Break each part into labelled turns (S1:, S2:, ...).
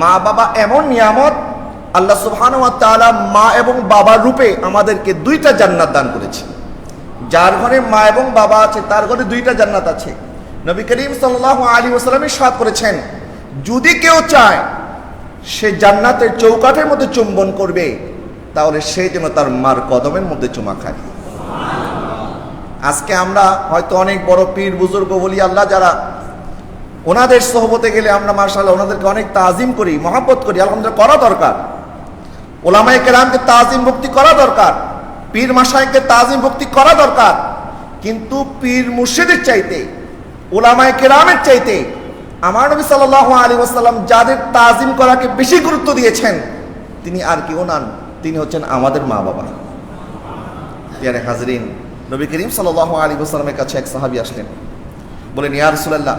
S1: মা বাবা এমন নিয়ামত, আল্লাহ তাআলা মা এবং বাবার রূপে আমাদেরকে দুইটা জান্নাত দান করেছে। যার ঘরে মা এবং বাবা আছে, তার ঘরে দুইটা জান্নাত আছে। নবী করিম সাল্লাল্লাহু আলী ওয়াসাল্লাম ইরশাদ করেছেন, যদি কেউ চায়, সে জান্নাতের চৌকাঠের মধ্যে চুম্বন করবে, তাহলে সে যেন তার মার কদমের মধ্যে চুমা খায়। আজকে আমরা হয়তো অনেক বড় পীর বুজুর্গ বলি, আল্লাহ, যারা ওনাদের সহবতে গেলে আমরা মার্শাল্লাহ ওনাদেরকে অনেক তাজিম করি, মহাব্বত করি, আলহামদুলিল্লাহ করা দরকার। ওলামাই কেরামকে তাজিম ভক্তি করা দরকার, পীর মাসাইকে তাজিম ভক্তি করা দরকার। কিন্তু পীর মুর্শিদের চাইতে ওলামাই কেরামের চাইতে আমার নবী সাল্লাহ আলী ওসাল্লাম যাদের তাজিম করাকে বেশি গুরুত্ব দিয়েছেন, তিনি আর কেউ নান, তিনি হচ্ছেন আমাদের মা বাবা। ইয়ারে হাজরিন, নবী করিম সাল্লাহ আলী ওসালামের কাছে এক সাহাবি আসলেন। বলেন, ইয়া রসুলাল্লাহ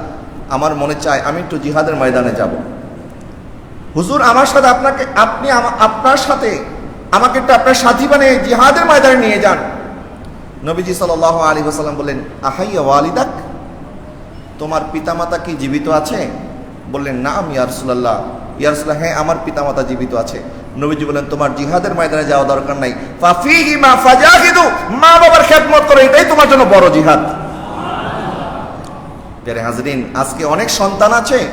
S1: আমার মনে চায় আমি একটু জিহাদের ময়দানে যাব। হুজুর, আমার সাথে আপনাকে, আপনি আপনার সাথে আমাকে একটু আপনার সাথী বানিয়ে জিহাদের ময়দানে নিয়ে যান। নবীজি সাল্লাহ আলী ওসাল্লাম বললেন, আহাইয়া ওয়ালিদাক? তোমার পিতামাতা কি জীবিত আছে? বললেন, না, আমি ইয়ারসুল্লাহ ইয়ারসুল্লাহ হ্যাঁ আমার পিতামাতা জীবিত আছে। নবীজি বললেন, তোমার জিহাদের ময়দানে যাওয়া দরকার নাই। মা বাবার খেদমত করো, এটাই তোমার জন্য বড় জিহাদ। প্যারে হাজরিন, আজকে অনেক সন্তান আছে,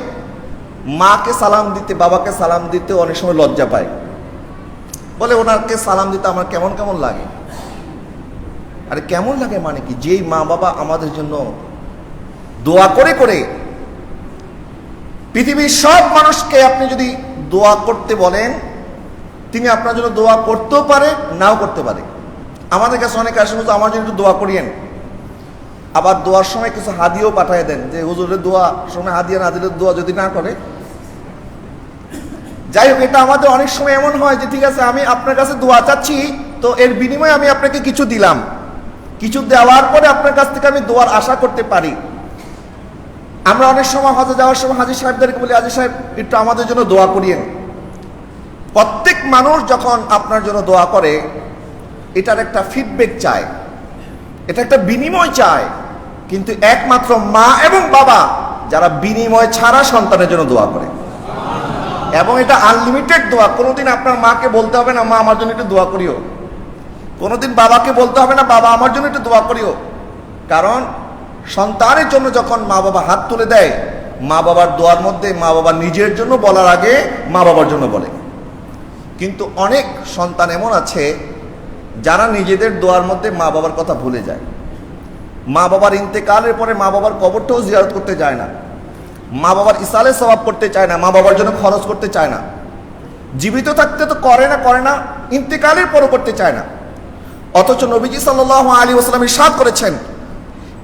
S1: মাকে সালাম দিতে, বাবাকে সালাম দিতে অনেক সময় লজ্জা পায়। বলে, ওনাকে সালাম দিতে আমার কেমন কেমন লাগে? আরে, কেমন লাগে মানে কি? যেই মা বাবা আমাদের জন্য দোয়া করে করে পৃথিবীর সব মানুষকে আপনি যদি দোয়া করতে বলেন, তিনি আপনার জন্য দোয়া করতেও পারে, নাও করতে পারে। আমাদের কাছে অনেক আসে আমার জন্য একটু দোয়া করিয়েন। আবার দোয়ার সময় কিছু হাদিও পাঠিয়ে দেন যে হুজুরের দোয়া, সময় হাদিয়া না দিলে দোয়া যদি না করে? যাই হোক, এটা আমাদের অনেক সময় এমন হয় যে, ঠিক আছে, আমি আপনার কাছে দোয়া চাচ্ছি, তো এর বিনিময়ে আমি আপনাকে কিছু দিলাম। কিছু দেওয়ার পরে আপনার কাছ থেকে আমি দোয়ার আশা করতে পারি। আমরা অনেক সময় হজে যাওয়ার সময় হাজির সাহেবদেরকে বলি হাজির সাহেব, একটু আমাদের জন্য দোয়া করিয়েন। প্রত্যেক মানুষ যখন আপনার জন্য দোয়া করে, এটার একটা ফিডব্যাক চায়। এটা একটা বিনিময় চায়। কিন্তু একমাত্র মা এবং বাবা যারা বিনিময় ছাড়া সন্তানের জন্য দোয়া করে। এবং এটা আনলিমিটেড দোয়া। কোনোদিন আপনার মাকে বলতে হবে না, মা, আমার জন্য একটু দোয়া করিও। কোনোদিন বাবাকে বলতে হবে না, বাবা, আমার জন্য একটু দোয়া করিও। কারণ সন্তানের জন্য যখন মা বাবা হাত তুলে দেয়, মা বাবার দোয়ার মধ্যে মা বাবা নিজের জন্য বলার আগে মা বাবার জন্য বলে। কিন্তু অনেক সন্তান এমন আছে যারা নিজেদের দোয়ার মধ্যে মা বাবার কথা ভুলে যায়। মা বাবার ইন্তেকালের পরে মা বাবার কবরটাও জিয়ারত করতে যায় না। মা বাবার ইসালে সবাব করতে চায় না, মা বাবার জন্য খরচ করতে চায় না। জীবিত থাকতে তো করে না করে না, ইন্তেকালের পরও করতে চায় না। অথচ নবীজি সাল্লাহ আলী ওসলাম ইরশাদ করেছেন,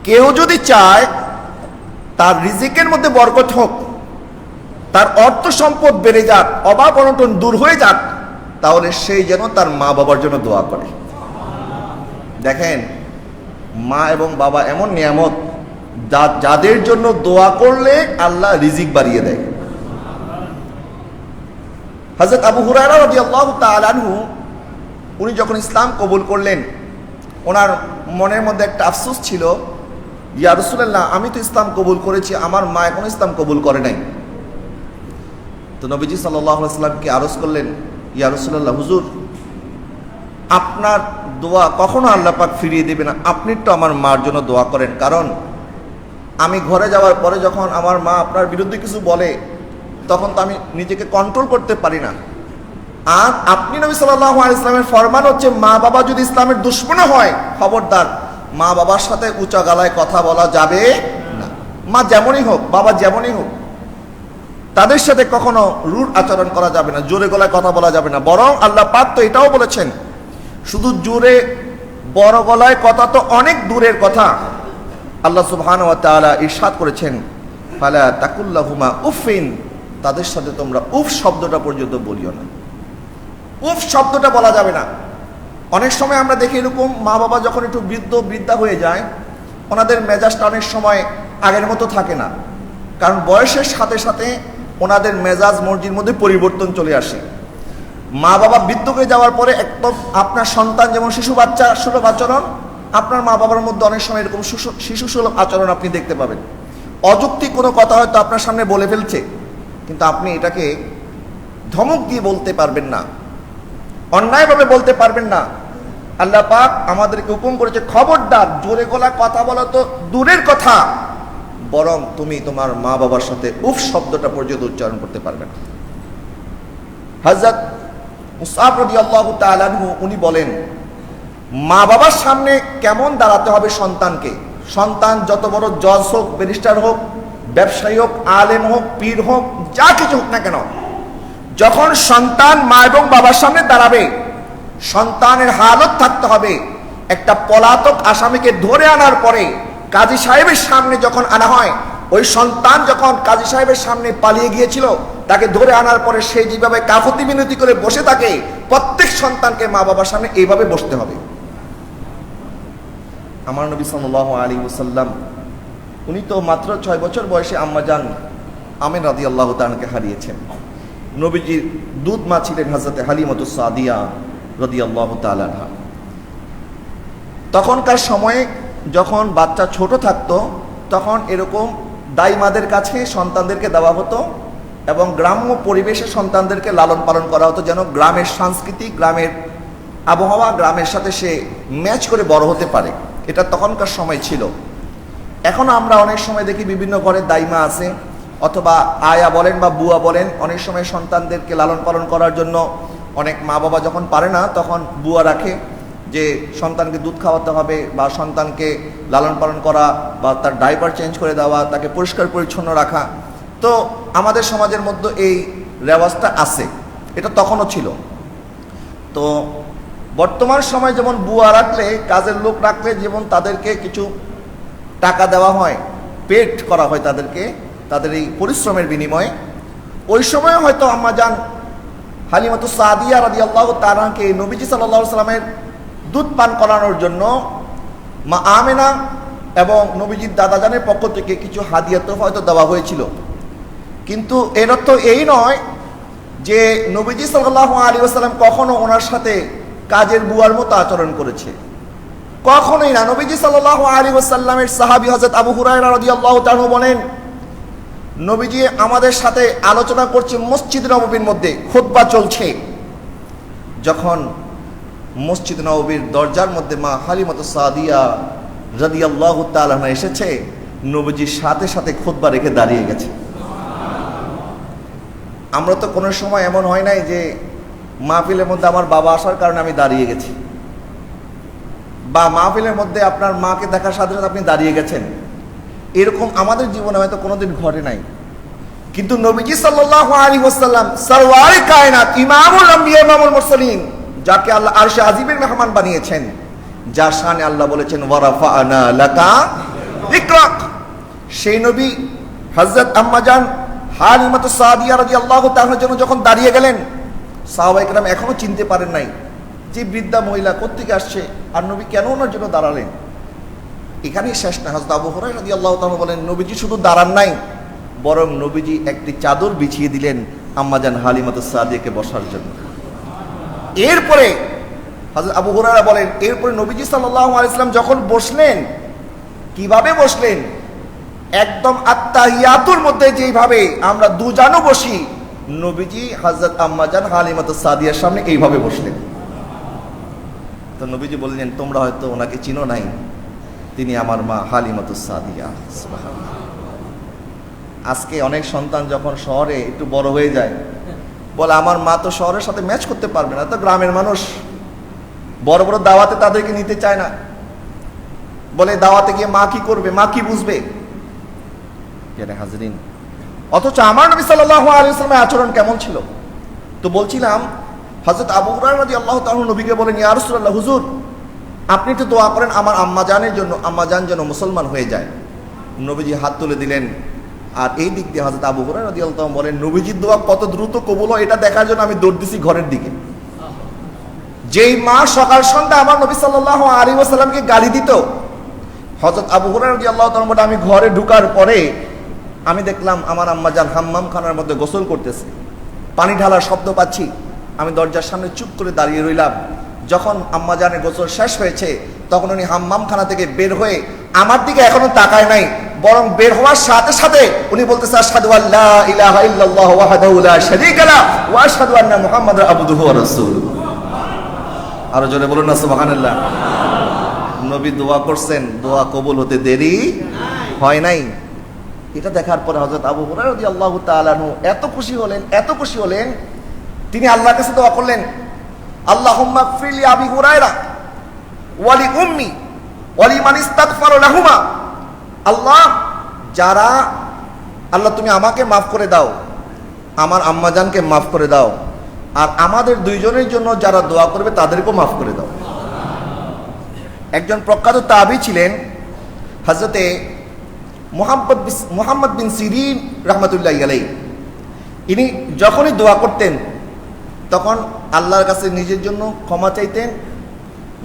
S1: কেউ যদি চায় তার রিজিকের মধ্যে বরকত হোক, তার অর্থ সম্পদ বেড়ে যাক, অভাব অনটন দূর হয়ে যাক, তাহলে সেই যেন তার মা বাবার জন্য দোয়া করে। দেখেন, মা এবং বাবা এমন নিয়ামত যাদের জন্য দোয়া করলে আল্লাহ রিজিক বাড়িয়ে দেয়। হজরত আবু হুরায়রা রাদিয়াল্লাহু তাআলা আনহু, উনি যখন ইসলাম কবুল করলেন, ওনার মনের মধ্যে একটা আফসোস ছিল, ইয়া রাসূলুল্লাহ, আমি তো ইসলাম কবুল করেছি, আমার মা এখনও ইসলাম কবুল করে নাই। তো নবীজি আলাইহি সাল্লামকে আরজ করলেন, ইয়া রাসূলুল্লাহ, হুজুর, আপনার দোয়া কখনো আল্লাহ পাক ফিরিয়ে দেবে না। আপনি তো আমার মার জন্য দোয়া করেন। কারণ আমি ঘরে যাওয়ার পরে যখন আমার মা আপনার বিরুদ্ধে কিছু বলে, তখন তো আমি নিজেকে কন্ট্রোল করতে পারি না। আর আপনি নবী সাল্লাহ ইসলামের ফরমান হচ্ছে, মা বাবা যদি ইসলামের দুশ্মন হয়, খবরদার, মা বাবার সাথে উঁচা গলায় কথা বলা যাবে না। মা যেমনই হোক, বাবা যেমনই হোক, তাদের সাথে কখনো রুট আচরণ করা যাবে না, জোরে গলায় কথা বলা যাবে না। বরং আল্লাহ পাক তো এটাও বলেছেন শুধু জোরে বড় গলায় কথা তো অনেক দূরের কথা। আল্লাহ সুবহান ওয়া তাআলা ইরশাদ করেছেন, ফালা তাকুল্লাহুমা উফিন তাদের সাথে তোমরা উফ শব্দটা পর্যন্ত বলিও না। উফ শব্দটা বলা যাবে না। অনেক সময় আমরা দেখি এরকম মা বাবা যখন একটু বৃদ্ধ, বৃদ্ধা হয়ে যায়, ওনাদের মেজাজটা অনেক সময় আগের মতো থাকে না। কারণ বয়সের সাথে সাথে ওনাদের মেজাজ মর্জির মধ্যে পরিবর্তন চলে আসে। মা বাবা বৃদ্ধ হয়ে যাওয়ার পরে একদম আপনার সন্তান যেমন শিশু বাচ্চা, সুলভ আচরণ, আপনার মা বাবার মধ্যে অনেক সময় এরকম শিশু- সুলভ আচরণ আপনি দেখতে পাবেন। অযৌক্তিক কোনো কথা হয়তো আপনার সামনে বলে ফেলছে, কিন্তু আপনি এটাকে ধমক দিয়ে বলতে পারবেন না। অন্যায়ভাবে বলতে পারবেন না। আল্লাহ পাক আমাদেরকে হুকুম করেছে, খবরদার, জোরে গলা কথা বলা তো দূরের কথা, বরং তুমি তোমার মা বাবার সাথে উফ শব্দটা পর্যন্ত উচ্চারণ করতে পারবে না। হজরত মুসাফ উনি বলেন, মা বাবার সামনে কেমন দাঁড়াতে হবে সন্তানকে? সন্তান যত বড় জজ হোক, ব্যারিস্টার হোক, ব্যবসায়ী হোক, আলেম হোক, পীর হোক, যা কিছু হোক না কেন, যখন সন্তান মা এবং বাবার সামনে দাঁড়াবে, সন্তানের হালত থাকতে হবে। একটা পলাতক আসামিকে ধরে আনার পরে কাজী সাহেবের সামনে যখন আনা হয়, ওই সন্তান যখন কাজী সাহেবের সামনে পালিয়ে গিয়েছিল তাকে ধরে আনার পরে সে যেভাবে কাফতি মিনতি করে বসে থাকে, প্রত্যেক সন্তানকে মা বাবার সামনে এইভাবে বসতে হবে। আমার নবী সাল্লাহ আলী ওসাল্লাম উনি তো মাত্র ছয় বছর বয়সে আম্মা যান আমেন রাদি আল্লাহ তানকে হারিয়েছেন। নবীজির দুধ মা ছিলেন হাজরতে হালিমতুস সাদিয়া রদি আল্লাহ তালাহা তখনকার সময়ে যখন বাচ্চা ছোট থাকতো, তখন এরকম দাইমাদের কাছে সন্তানদেরকে দেওয়া হতো এবং গ্রাম্য পরিবেশে সন্তানদেরকে লালন পালন করা হতো যেন গ্রামের সংস্কৃতি, গ্রামের আবহাওয়া, গ্রামের সাথে সে ম্যাচ করে বড় হতে পারে। এটা তখনকার সময় ছিল। এখন আমরা অনেক সময় দেখি বিভিন্ন ঘরে দাইমা আছে, অথবা আয়া বলেন বা বুয়া বলেন, অনেক সময় সন্তানদেরকে লালন পালন করার জন্য অনেক মা বাবা যখন পারে না, তখন বুয়া রাখে যে সন্তানকে দুধ খাওয়াতে হবে বা সন্তানকে লালন পালন করা বা তার ডাইপার চেঞ্জ করে দেওয়া, তাকে পরিষ্কার পরিচ্ছন্ন রাখা। তো আমাদের সমাজের মধ্যে এই রেওয়াজটা আছে। এটা তখনও ছিল। তো বর্তমান সময় যেমন বুয়া রাখলে, কাজের লোক রাখলে যেমন তাদেরকে কিছু টাকা দেওয়া হয়, পেট করা হয় তাদেরকে, তাদের এই পরিশ্রমের বিনিময়ে, ওই সময় হয়তো আম্মা যান হালিমাতু সাদিয়া রাদি আল্লাহ তারাকে নবীজি সাল্লাহ সাল্লামের দুধ পান করানোর জন্য মা আমেনা এবং নবীজির দাদাজানের পক্ষ থেকে কিছু হাদিয়া তো হয়তো দেওয়া হয়েছিল। কিন্তু এর অর্থ এই নয় যে নবীজি সাল্লাহ আলী আসাল্লাম কখনো ওনার সাথে কাজের বুয়ার মতো আচরণ করেছে। কখনোই না। নবীজি সাল্লাহ আলী ওসাল্লামের সাহাবি হজরত আবু হুরায়রা রাদিয়াল্লাহু তাআলা বলেন, নবীজি আমাদের সাথে আলোচনা করছে মসজিদ নববীর মধ্যে, খুতবা চলছে। যখন মসজিদ নববীর দরজার মধ্যে মা হালিমত সাদিয়া রাদিয়াল্লাহু তাআলা এসেছে, নবীজির সাথে সাথে খুতবা রেখে দাঁড়িয়ে গেছে। আমরা তো কোনো সময় এমন হয় নাই যে মাহফিলের মধ্যে আমার বাবা আসার কারণে আমি দাঁড়িয়ে গেছি। বা মাহফিলের মধ্যে আপনার মাকে দেখার সাথে সাথে আপনি দাঁড়িয়ে গেছেন। এরকম আমাদের জীবনে হয়তো কোনোদিন ঘটে নাই। কিন্তু নবীজি সাল্লাল্লাহু আলাইহি ওয়াসাল্লাম সরওয়ারে কায়নাত ইমামুল আম্বিয়া ইমামুল মুরসালিন, যাকে আল্লাহ আরশে আজিমের মেহমান বানিয়েছেন, যার শানে আল্লাহ বলেছেন ওয়ারাফানা লাকা ইকরাক সেই নবী হযরত আম্মাজান হালিমাতু সাদিয়া রাদিয়াল্লাহু তাআলার জন্য যখন দাঁড়িয়ে গেলেন, সাহাবায়ে কেরাম এখনও চিনতে পারেন নাই যে বৃদ্ধা মহিলা কোত্থেকে আসছে আর নবী কেন ওনার জন্য দাঁড়ালেন। এখানেই শেষ না হজরত আবু হরাই রাদি আল্লাহ তাআলা বলেন, নবীজি শুধু দাঁড়ান নাই, বরং নবীজি একটি চাদর বিছিয়ে দিলেন আম্মাজান হালিমাতু সাদিয়াকে বসার জন্য। এরপরে হজরত আবু হুরায়রা বলেন, এরপরে নবীজি সাল্লাল্লাহু আলাইহি সাল্লাম যখন বসলেন, কীভাবে বসলেন? একদম আত্মাহিয়াতুর মধ্যে যেইভাবে আমরা দুজানও বসি, নবীজি হজরত আম্মাজান হালিমাতু সাদিয়ার সামনে এইভাবে বসলেন। তো নবীজি বললেন, তোমরা হয়তো ওনাকে চিনো নাই, তিনি আমার মা হালিমাতুস সাদিয়া। আজকে অনেক সন্তান যখন শহরে একটু বড় হয়ে যায়, বলে, আমার মা তো শহরের সাথে ম্যাচ করতে পারবে না, তো গ্রামের মানুষ বড় বড় দাওয়াতে তাদেরকে নিতে চায় না। বলে, দাওয়াতে গিয়ে মা কি করবে? মা কি বুঝবে? হাজরিন? অথচ আমার নবী সাল্লাল্লাহু আলাইহি আচরণ কেমন ছিল? তো বলছিলাম, হযরত আবু হুরায়রা রাদিয়াল্লাহু তাআলা নবীকে বলেন, ইয়া রাসূলুল্লাহ, হুজুর, আপনি তো দোয়া করেন, আমার আম্মা জানের জন্য, আম্মা জান যেন মুসলমান হয়ে যায়। নবীজি হাত তুলে দিলেন। আর এই দিক দিয়ে হযরত আবু হুরায়রা রাদিয়াল্লাহু তাআলা বলেন, নবীজির দোয়া কত দ্রুত কবুল হয়, এটা দেখার জন্য আমি দৌড় দিছি ঘরের দিকে। যেই মা সকাল সন্ধ্যা আমার নবী সাল্লাল্লাহু আলাইহি ওয়াসাল্লামকে গালি দিত, হযরত আবু রাদিয়াল্লাহু তাআলা বলেন, আমি ঘরে ঢুকার পরে আমি দেখলাম আমার আম্মা হাম্মাম খানার মধ্যে গোসল করতেছে। পানি ঢালার শব্দ পাচ্ছি। আমি দরজার সামনে চুপ করে দাঁড়িয়ে রইলাম। যখন আম্মা জানের গোসল শেষ হয়েছে, তখন উনি হাম্মাম খানা থেকে বের হয়ে আমার দিকে এখনও তাকায় নাই, বরং বের হওয়ার সাথে সাথে উনি বলতেছে, আশহাদু আল্লা ইলাহা ইল্লাল্লাহ ওয়াহদাহু লা শারীকা ওয়া আন্না মুহাম্মাদার আবদুহু ওয়া আরও জোরে বলুন না, সুবহানাল্লাহ। নবী দোয়া করছেন, দোয়া কবুল হতে দেরি হয় নাই। এটা দেখার পরে হযরত আবু হুরায়রা আল্লাহ আনহু এত খুশি হলেন, এত খুশি হলেন, তিনি আল্লাহর কাছে দোয়া করলেন আল্লাহ ফিরলি আবি হুরায়রা ওয়ালি উম্মি ওয়ালি মান ইস্তাগফারা লাহুমা। আল্লাহ, যারা, আল্লাহ তুমি আমাকে মাফ করে দাও, আমার আম্মাজানকে মাফ করে দাও, আর আমাদের দুইজনের জন্য যারা দোয়া করবে তাদেরকেও মাফ করে দাও। একজন প্রখ্যাত তাবি ছিলেন হজরতে মোহাম্মদ মোহাম্মদ বিন সিরিন রহমতুল্লাহ আলাই ইনি যখনই দোয়া করতেন, তখন আল্লাহর কাছে নিজের জন্য ক্ষমা চাইতেন,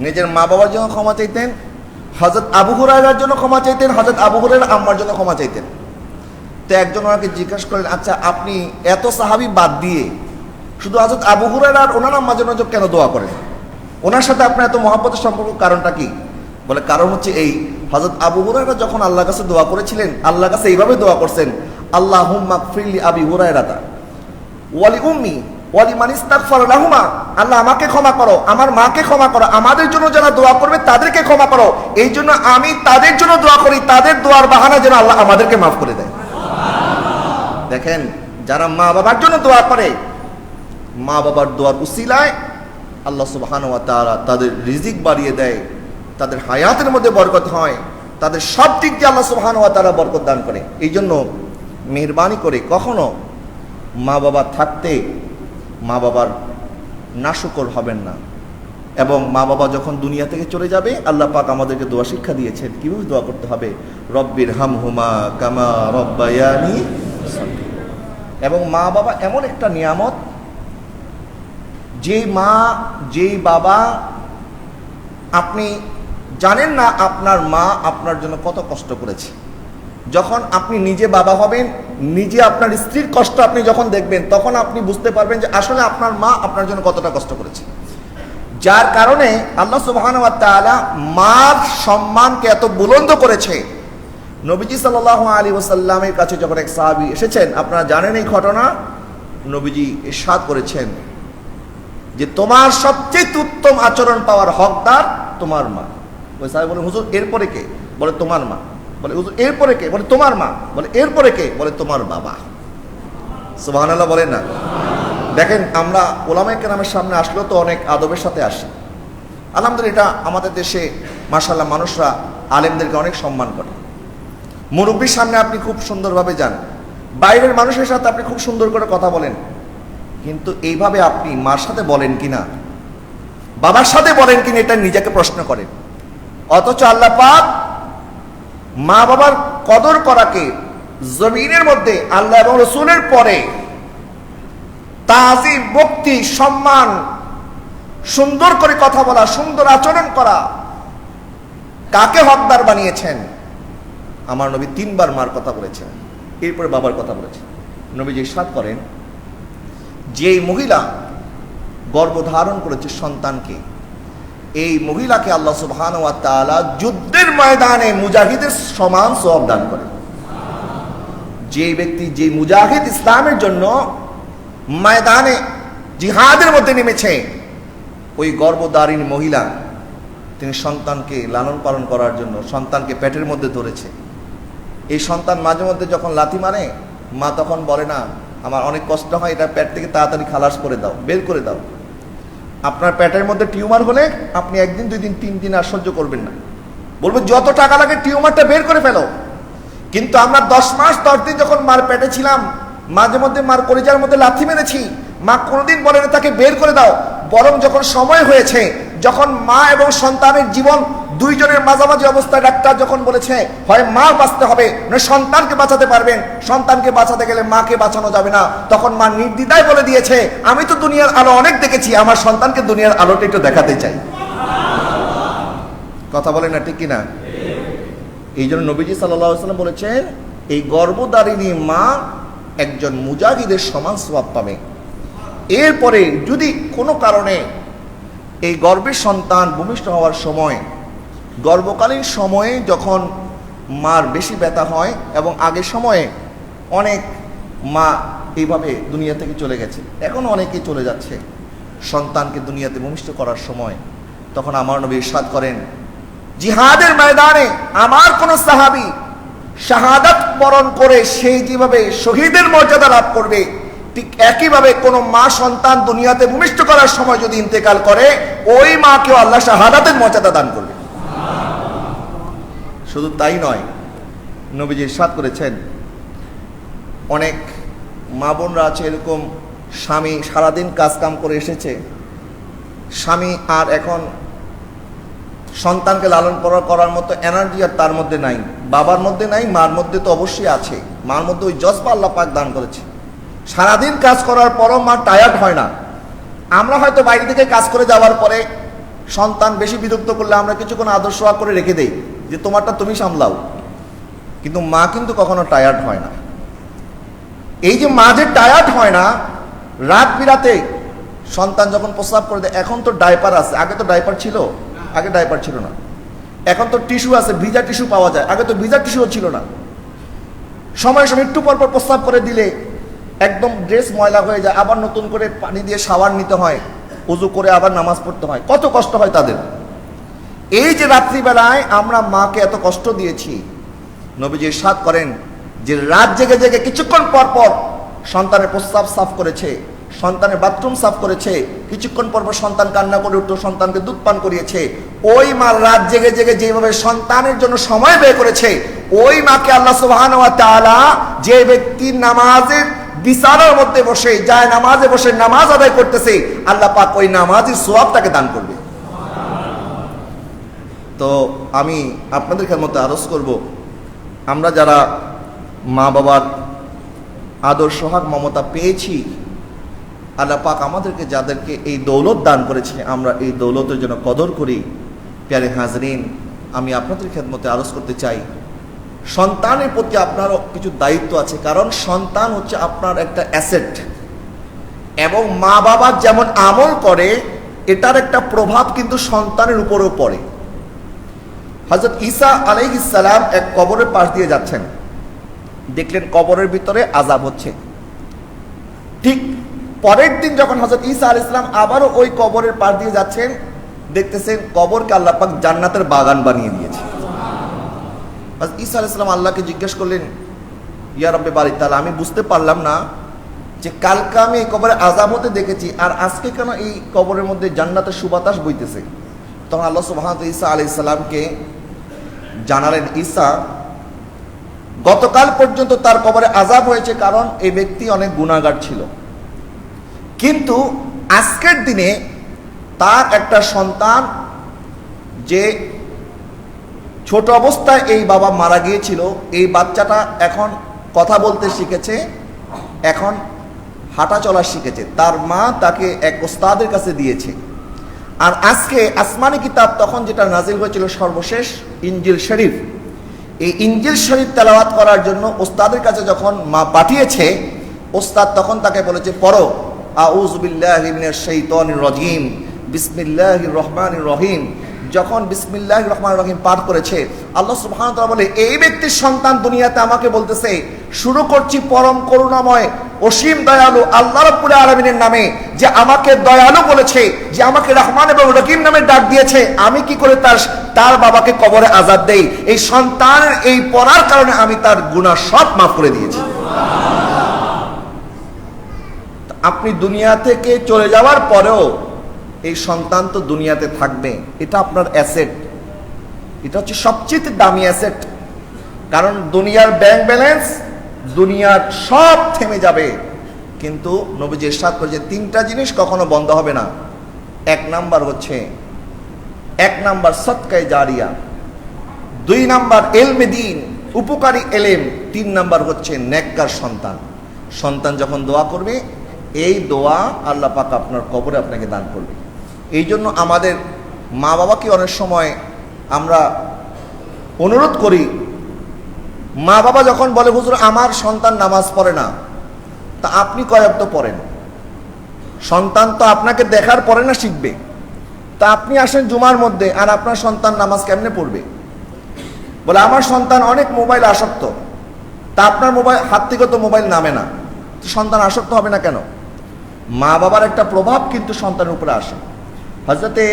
S1: নিজের মা বাবার জন্য ক্ষমা চাইতেন হজরত আবু হুরাইরার জন্য ক্ষমা চাইতেন হজরত আবু হুরাইরা আম্মার জন্য ক্ষমা চাইতেন। তো একজন ওনাকে জিজ্ঞাসা করলেন আচ্ছা আপনি এত সাহাবি বাদ দিয়ে শুধু হজরত আবু হুরাইরা আর ওনার আম্মার জন্য কেন দোয়া করেন? ওনার সাথে আপনার এত মহাব্বতের সম্পর্ক কারণটা কি? বলে, কারণ হচ্ছে এই হজরত আবু হুরাইরা যখন আল্লাহর কাছে দোয়া করেছিলেন, আল্লাহর কাছে এইভাবে দোয়া করছেন আল্লাহ হুম্মা ফিরলি আবি হুরাইরাতা ওয়ালি উম্মি ওয়ালি মান ইস্তাগফার লাহুমা। আল্লাহ আমাকে ক্ষমা করো, আমার মাকে ক্ষমা করো, আমাদের জন্য যারা দোয়া করবে তাদেরকে ক্ষমা করো। এই জন্য আমি তাদের জন্য দোয়া করি, তাদের দোয়ার বাহানা যেন আল্লাহ আমাদেরকে মাফ করে দেয়। দেখেন, যারা মা বাবার জন্য দোয়া করে, মা বাবার দোয়ার উসিলায় আল্লাহ সুবহান তাআলা তাদের রিজিক বাড়িয়ে দেয়। তাদের হায়াতের মধ্যে বরকত হয়, তাদের সব দিক দিয়ে আল্লাহ সুবহান হওয়া তারা বরকত দান করে। এই জন্য মেহরবানি করে কখনো মা বাবা থাকতে মা বাবার নাশকর হবেন না। এবং মা বাবা যখন দুনিয়া থেকে চলে যাবে, আল্লাহ পাক আমাদেরকে দোয়া শিক্ষা দিয়েছেন। কীভাবে দোয়া করতে হবে? রব্বির হাম হুমা কামা রব্বায়ানি এবং মা বাবা এমন একটা নিয়ামত যেই মা যেই বাবা আপনি জানেন না আপনার মা আপনার জন্য কত কষ্ট করেছে? যখন আপনি নিজে বাবা হবেন, নিজে আপনার স্ত্রীর কষ্ট আপনি যখন দেখবেন, তখন আপনি বুঝতে পারবেন যে আসলে আপনার মা আপনার জন্য কতটা কষ্ট করেছে। যার কারণে আল্লাহ সুবহান ওয়া তাআলা মার সম্মানকে এত বুলন্দ করেছে। নবীজি সাল্লাল্লাহু আলাইহি ওসাল্লামের কাছে যখন এক সাহাবী এসেছেন, আপনারা জানেন এই ঘটনা? নবীজি ইরশাদ করেছেন যে তোমার সবচেয়ে উত্তম আচরণ পাওয়ার হকদার তোমার মা। ওই সাহেব বলে, হুজুর, এরপরে কে? বলে, তোমার মা। বলে, হুজুর, এরপরে কে? বলে, তোমার মা। বলে, এরপরে কে? বলে, তোমার বাবা। সুবহানাল্লাহ বলেন না। দেখেন, আমরা ওলামাই কেরামের সামনে আসলেও তো অনেক আদবের সাথে আসি। আলহামদুলিল্লাহ, এটা আমাদের দেশে মার্শাল্লাহ মানুষরা, আলেমদেরকে অনেক সম্মান করে। মুরব্বীর সামনে আপনি খুব সুন্দরভাবে যান। বাইরের মানুষের সাথে আপনি খুব সুন্দর করে কথা বলেন। কিন্তু এইভাবে আপনি মার সাথে বলেন কিনা, বাবার সাথে বলেন কিনা, এটা নিজেকে প্রশ্ন করেন। অথচ আল্লাহ পাক মা বাবার কদর করাকে জমিনের মধ্যে আল্লাহ এবং রসুলের পরে তাজিম ভক্তি সম্মান, সুন্দর করে কথা বলা, সুন্দর আচরণ করা কাকে হকদার বানিয়েছেন? আমার নবী তিনবার মার কথা বলেছেন, এরপরে বাবার কথা বলেছেন। নবীজি সাত করেন যে মহিলা গর্ভধারণ করেছে সন্তানকে এই মহিলাকে আল্লাহ সুবহান ওয়া তাআলা যুদ্ধের ময়দানে মুজাহিদের সমান সওয়াব দান করে। যে ব্যক্তি, যে মুজাহিদ ইসলামের জন্য ময়দানে জিহাদের মধ্যে নেমেছে, ওই গর্ভধারিণী মহিলা তিনি সন্তানকে লালন পালন করার জন্য, সন্তানকে পেটের মধ্যে ধরেছে। এই সন্তান মাঝে মধ্যে যখন লাথি মারে, মা তখন বলে, না, আমার অনেক কষ্ট হয়, এটা পেট থেকে তাড়াতাড়ি খালাস করে দাও, বের করে দাও। আপনার পেটের মধ্যে টিউমার হলে আপনি একদিন, দুই দিন, তিন দিন আর সহ্য করবেন না। বলব, যত টাকা লাগে টিউমারটা বের করে ফেলো। কিন্তু আমরা দশ মাস, দশ দিন যখন মার পেটে ছিলাম, মাঝে মধ্যে মার কলিজার মধ্যে লাথি মেরেছি, মা কোনোদিন বলে না তাকে বের করে দাও। বরং যখন সময় হয়েছে, যখন মা এবং সন্তানের জীবন দুইজনের মাঝামাঝি অবস্থায় ডাক্তার যখন বলেছে, হয় মা বাঁচতে হবে, না সন্তানকে বাঁচাতে পারবেন, সন্তানকে বাঁচাতে গেলে মাকে বাঁচানো যাবে না। তখন মা নির্দ্বিধায় বলে দিয়েছে, আমি তো দুনিয়ার আলো অনেক দেখেছি, আমার সন্তানকে দুনিয়ার আলোটা একটু দেখাতে চাই। কথা বলে না, ঠিক কিনা? এই জন্য নবীজি সাল্লাম বলেছেন এই গর্ভদারিণী মা একজন মুজাহিদের সমান স্বভাব পাবে। এরপরে যদি কোনো কারণে এই গর্ভের সন্তান ভূমিষ্ঠ হওয়ার সময় গর্ভকালীন সময়ে যখন মার বেশি ব্যথা হয় এবং আগের সময়ে অনেক মা এইভাবে দুনিয়া থেকে চলে গেছে, এখন অনেকেই চলে যাচ্ছে সন্তানকে দুনিয়াতে ভূমিষ্ঠ করার সময়। তখন আমার নবী ইরশাদ করেন, জিহাদের ময়দানে আমার কোন সাহাবি শাহাদাত বরণ করে সেই যেভাবে শহীদের মর্যাদা লাভ করবে, ঠিক একইভাবে কোন মা সন্তান দুনিয়াতে ভূমিষ্ঠ করার সময় যদি ইন্তেকাল করে, ওই মাকেও আল্লাহ শাহাদাতের মর্যাদা দান করবে। শুধু তাই নয়, নবীজি ইরশাদ করেছেন, অনেক মা বোনরা আছে এরকম, স্বামী সারাদিন কাজ কাম করে এসেছে, স্বামী আর এখন সন্তানকে লালন পালন করার মতো এনার্জি আর তার মধ্যে নাই, বাবার মধ্যে নাই, মার মধ্যে তো অবশ্যই আছে, মার মধ্যে ওই জজবা আল্লাহ পাক দান করেছে, সারাদিন কাজ করার পরও মা টায়ার্ড হয় না, আমরা হয়তো বাইরে থেকে কাজ করে যাওয়ার পরে সন্তান বেশি বিরক্ত করলে আমরা কিছুক্ষণ আদর্শ করে রেখে দেই যে তোমারটা তুমি সামলাও। কিন্তু মা কিন্তু কখনো টায়ার্ড হয় না। এই যে মা যে টায়ার্ড হয় না, রাত বিরাতে সন্তান যখন প্রস্রাব করে দেয়, এখন তো ডাইপার আছে। আগে তো ডাইপার ছিল? আগে ডাইপার ছিল না। এখন তো টিস্যু আছে, ভিজা টিস্যু পাওয়া যায়। আগে তো ভিজা টিস্যুও ছিল না। সময় সময় একটু পর পর প্রস্রাব করে দিলে একদম ড্রেস ময়লা হয়ে যায়। আবার নতুন করে পানি দিয়ে শাওয়ার নিতে হয়। উজু করে আবার নামাজ পড়তে হয়। কত কষ্ট হয় তাদের। এই যে রাত্রিবেলায় আমরা মাকে এত কষ্ট দিয়েছি, নবীজি সাত করেন যে রাত জেগে জেগে কিছুক্ষণ পর পর সন্তানের প্রস্রাব সাফ করেছে, সন্তানের বাথরুম সাফ করেছে, কিছুক্ষণ পর পর সন্তান কান্না করে উঠতো সন্তানকে দুধ পান করিয়েছে। ওই মা রাত জেগে জেগে যেভাবে সন্তানের জন্য সময় ব্যয় করেছে, ওই মাকে আল্লাহ তাআলা যে ব্যক্তি নামাজের বিছানার মধ্যে বসে, যায় নামাজে বসে নামাজ আদায় করতেছে, আল্লাহ পাক ওই নামাজের সোয়াব তাকে দান করবে। তো আমি আপনাদের মতো আরজ করব। আমরা যারা মা বাবার আদর, সোহাগ, মমতা পেয়েছি, আল্লাহ পাক আমাদেরকে যাদেরকে এই দৌলত দান করেছে, আমরা এই দৌলতের জন্য কদর করি। প্যারে হাজরিন, আমি আপনাদের খেদমতে আরজ করতে চাই। সন্তানের প্রতি আপনারও কিছু দায়িত্ব আছে, কারণ সন্তান হচ্ছে আপনার একটা অ্যাসেট এবং মা বাবা যেমন আমল করে, এটার একটা প্রভাব কিন্তু সন্তানের উপরেও পড়ে। হজরত ঈসা আলাইহিসালাম এক কবরের পাশ দিয়ে যাচ্ছেন। দেখলেন কবরের ভিতরে আজাব হচ্ছে। ঠিক পরের দিন যখন হজরত ঈসা আল ইসলাম আবারও ওই কবরের পাশ দিয়ে যাচ্ছেন, দেখতেছেন কবরকে আল্লাহ পাক জান্নাতের বাগান বানিয়ে দিয়েছে। ঈসা আল ইসলাম আল্লাহকে জিজ্ঞেস করলেন, ইয়া রব্বে বাড়ি তাহলে আমি বুঝতে পারলাম না যে কালকে আমি এই কবরে আজাব হতে দেখেছি আর আজকে কেন এই কবরের মধ্যে জান্নাতের সুবাতাস বইতেছে? তখন আল্লাহ সুবাহ ঈসা আলি সাল্লামকে জানালেন ঈসা, গতকাল পর্যন্ত তার কবরে আজাব হয়েছে কারণ এই ব্যক্তি অনেক গুণাগার ছিল। কিন্তু আজকের দিনে তার একটা সন্তান যে ছোট অবস্থায় এই বাবা মারা গিয়েছিল, এই বাচ্চাটা এখন কথা বলতে শিখেছে, এখন হাঁটা চলা শিখেছে। তার মা তাকে এক ওস্তাদের কাছে দিয়েছে। আর আজকে আসমানি কিতাব তখন যেটা নাজিল হয়েছিল সর্বশেষ ইঞ্জিল শরীফ। এই ইঞ্জিল শরীফ তেলাওয়াত করার জন্য ওস্তাদের কাছে যখন মা পাঠিয়েছে, ওস্তাদ তখন তাকে বলেছে, পড়ো। আউজবিল্লাহ বিল্লাহ রজিম। বিসমিল্লাহ রহমান রহিম। যখন বিসমিল্লাহ রহমান রহিম পাঠ করেছে, আল্লাহ সুবহান বলে, এই ব্যক্তির সন্তান দুনিয়াতে আমাকে বলতেছে, শুরু করছি পরম করুণাময়, অসীম দয়ালু আল্লাহ রব্বুল আলমিনের নামে, যে আমাকে দয়ালু বলেছে, যে আমাকে রহমান এবং রহিম নামে ডাক দিয়েছে। আমি কি করে তার তার বাবাকে কবরে আজাদ দেই? এই সন্তানের এই পড়ার কারণে আমি তার গুণা সব মাফ করে দিয়েছি। আপনি দুনিয়া থেকে চলে যাওয়ার পরেও এই সন্তান তো দুনিয়াতে থাকবে, এটা আপনার অ্যাসেট এটা হচ্ছে সবচেয়ে দামি অ্যাসেট কারণ দুনিয়ার ব্যাংক ব্যালেন্স দুনিয়ার সব থেমে যাবে। কিন্তু নবীজি করে যে তিনটা জিনিস কখনো বন্ধ হবে না। এক নাম্বার হচ্ছে, এক নাম্বার সৎকায় জারিয়া। দুই নাম্বার এলমে দিন, উপকারী এলেম। তিন নাম্বার হচ্ছে নেককার সন্তান। সন্তান যখন দোয়া করবে, এই দোয়া আল্লাহ পাক আপনার কবরে আপনাকে দান করবে। এই জন্য আমাদের মা বাবাকে অনেক সময় আমরা অনুরোধ করি মা বাবা যখন বলে, হুজুর, আমার সন্তান নামাজ পড়ে না। তা আপনি কয়েক তো পড়েন? সন্তান তো আপনাকে দেখার পরে না শিখবে। তা আপনি আসেন জুমার মধ্যে, আর আপনার সন্তান নামাজ কেমনে পড়বে? বলে, আমার সন্তান অনেক মোবাইল আসক্ত। তা আপনার মোবাইল, হাত থেকে তো মোবাইল নামে না। সন্তান আসক্ত হবে না কেন? মা বাবার একটা প্রভাব কিন্তু সন্তানের উপরে আসে। হজরতে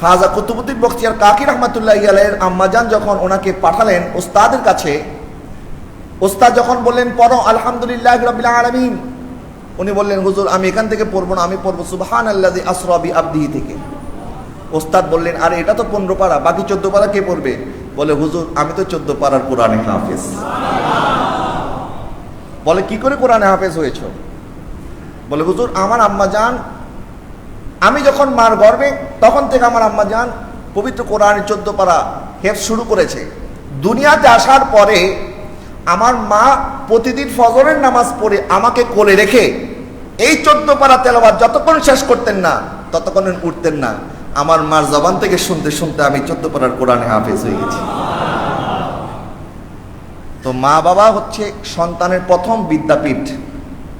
S1: খাজা কুতুবুদ্দিন বখতিয়ার কাকি রহমতুল্লাহ আলের আম্মাজান যখন ওনাকে পাঠালেন ওস্তাদের কাছে, ওস্তাদ যখন বললেন, পড়ো, আলহামদুলিল্লাহ রবিল আলমিন। উনি বললেন, হুজুর, আমি এখান থেকে পড়ব না, আমি পড়ব সুবহান আল্লাহ আসরাবি আবদিহি থেকে। ওস্তাদ বললেন, আরে, এটা তো পনেরো পাড়া বাকি চোদ্দ পাড়া কে পড়বে? বলে, হুজুর, আমি তো চোদ্দ পাড়ার কোরআনে হাফেজ। বলে, কি করে কোরআনে হাফেজ হয়েছ? বলে, হুজুর, আমার আম্মা যান আমি যখন মার গর্বে তখন থেকে আমার আম্মা যান পবিত্র কোরআন চোদ্দ পাড়া হেফ শুরু করেছে। দুনিয়াতে আসার পরে আমার মা প্রতিদিন ফজরের নামাজ পড়ে আমাকে কোলে রেখে এই চোদ্দ পাড়া তেলাবাদ যতক্ষণ শেষ করতেন না, ততক্ষণ উঠতেন না। আমার মার জবান থেকে শুনতে শুনতে আমি চোদ্দ পাড়ার কোরআনে হাফেজ হয়ে গেছি। তো মা বাবা হচ্ছে সন্তানের প্রথম বিদ্যাপীঠ,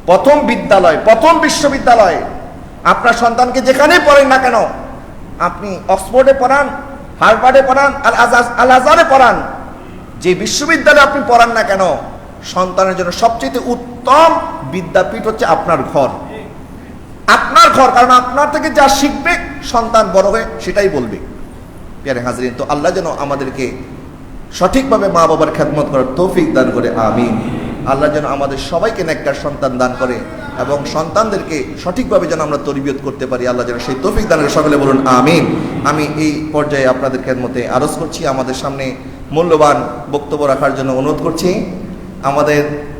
S1: প্রথম বিদ্যালয়, প্রথম বিশ্ববিদ্যালয়। আপনার সন্তানকে যেখানেই পড়েন না কেন, আপনি অক্সফোর্ডে পড়ান, হার্ভার্ডে পড়ান, আল আজাজ- আল আজারে পড়ান, যে বিশ্ববিদ্যালয়ে আপনি পড়ান না কেন, সন্তানের জন্য সবচেয়ে উত্তম বিদ্যাপীঠ হচ্ছে আপনার ঘর। আপনার ঘর, কারণ আপনার থেকে যা শিখবে সন্তান বড় হয়ে সেটাই বলবে। পেয়ারে হাজরিন, তো আল্লাহ যেন আমাদেরকে সঠিকভাবে মা বাবার খেদমত করার তৌফিক দান করে, আমিন। আল্লাহ যেন আমাদের সবাইকে নেককার সন্তান দান করে এবং সন্তানদেরকে সঠিকভাবে যেন আমরা তরবিয়ত করতে পারি। আল্লাহ যেন সেই তৌফিক দানের সকলে বলুন, আমিন। আমি এই পর্যায়ে আপনাদের খেদমতে আরজ করছি। আমাদের সামনে মূল্যবান বক্তব্য রাখার জন্য অনুরোধ করছি। আমাদের